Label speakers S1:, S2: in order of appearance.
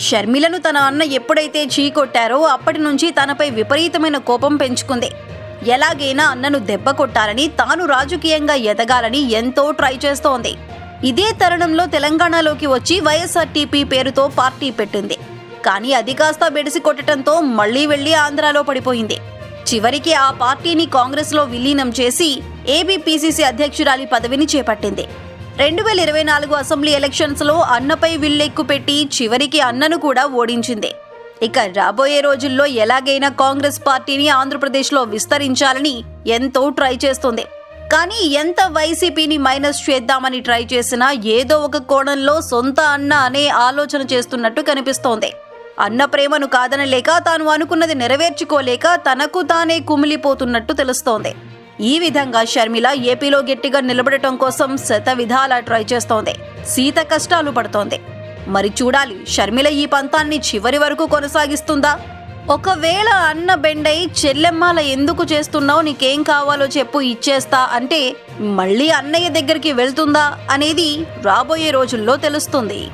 S1: షర్మిలను తన అన్న ఎప్పుడైతే చీకొట్టారో అప్పటి నుంచి తనపై విపరీతమైన కోపం పెంచుకుంది. ఎలాగైనా అన్నను దెబ్బ కొట్టాలని తాను రాజకీయంగా ఎదగాలని ఎంతో ట్రై చేస్తోంది. ఇదే తరుణంలో తెలంగాణలోకి వచ్చి వైఎస్ఆర్టీపీ పేరుతో పార్టీ పెట్టింది. కానీ అది కాస్త బెడిసి కొట్టడంతో మళ్ళీ వెళ్ళి ఆంధ్రాలో పడిపోయింది. చివరికి ఆ పార్టీని కాంగ్రెస్లో విలీనం చేసి ఏబీపీసీసీ అధ్యక్షురాలి పదవిని చేపట్టింది. రెండు వేల ఇరవై నాలుగు అసెంబ్లీ ఎలక్షన్స్లో అన్నపై విల్లెక్కు పెట్టి చివరికి అన్నను కూడా ఓడించింది. ఇక రాబోయే రోజుల్లో ఎలాగైనా కాంగ్రెస్ పార్టీని ఆంధ్రప్రదేశ్లో విస్తరించాలని ఎంతో ట్రై చేస్తుంది. కానీ ఎంత వైసీపీని మైనస్ చేద్దామని ట్రై చేసినా ఏదో ఒక కోణంలో సొంత అన్న అనే ఆలోచన చేస్తున్నట్టు కనిపిస్తోంది. అన్న ప్రేమను కాదనలేక తాను అనుకున్నది నెరవేర్చుకోలేక తనకు తానే కుమిలిపోతున్నట్టు తెలుస్తోంది. ఈ విధంగా షర్మిల ఏపీలో గట్టిగా నిలబడటం కోసం శత విధాలా ట్రై చేస్తోంది. సీత కష్టాలు పడుతోంది. మరి చూడాలి షర్మిల ఈ పంతాన్ని చివరి వరకు కొనసాగిస్తుందా? ఒకవేళ అన్న బెండై చెల్లెమ్మాల ఎందుకు చేస్తున్నావు నీకేం కావాలో చెప్పు ఇచ్చేస్తా అంటే మళ్ళీ అన్నయ్య దగ్గరికి వెళ్తుందా అనేది రాబోయే రోజుల్లో తెలుస్తుంది.